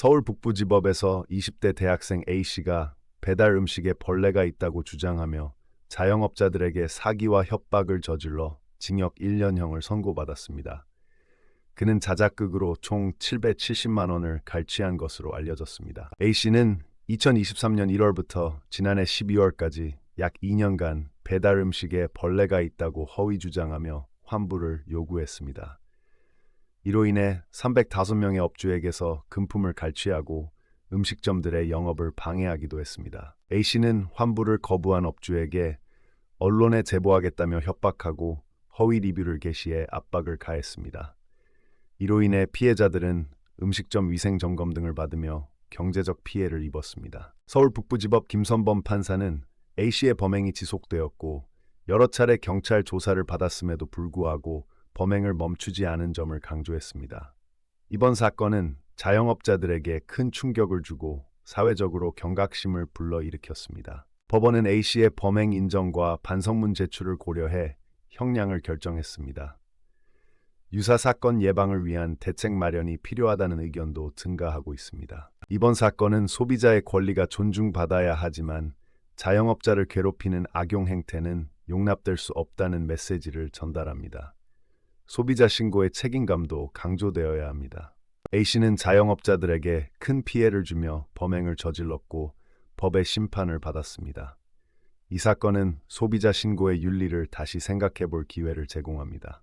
서울 북부지법에서 20대 대학생 A씨가 배달 음식에 벌레가 있다고 주장하며 자영업자들에게 사기와 협박을 저질러 징역 1년형을 선고받았습니다. 그는 자작극으로 총 770만 원을 갈취한 것으로 알려졌습니다. A씨는 2023년 1월부터 지난해 12월까지 약 2년간 배달 음식에 벌레가 있다고 허위 주장하며 환불을 요구했습니다. 이로 인해 305명의 업주에게서 금품을 갈취하고 음식점들의 영업을 방해하기도 했습니다. A씨는 환불을 거부한 업주에게 언론에 제보하겠다며 협박하고 허위 리뷰를 게시해 압박을 가했습니다. 이로 인해 피해자들은 음식점 위생 점검 등을 받으며 경제적 피해를 입었습니다. 서울 북부지법 김선범 판사는 A씨의 범행이 지속되었고 여러 차례 경찰 조사를 받았음에도 불구하고 범행을 멈추지 않은 점을 강조했습니다. 이번 사건은 자영업자들에게 큰 충격을 주고 사회적으로 경각심을 불러일으켰습니다. 법원은 A씨의 범행 인정과 반성문 제출을 고려해 형량을 결정했습니다. 유사 사건 예방을 위한 대책 마련이 필요하다는 의견도 증가하고 있습니다. 이번 사건은 소비자의 권리가 존중받아야 하지만 자영업자를 괴롭히는 악용 행태는 용납될 수 없다는 메시지를 전달합니다. 소비자 신고의 책임감도 강조되어야 합니다. A씨는 자영업자들에게 큰 피해를 주며 범행을 저질렀고 법의 심판을 받았습니다. 이 사건은 소비자 신고의 윤리를 다시 생각해 볼 기회를 제공합니다.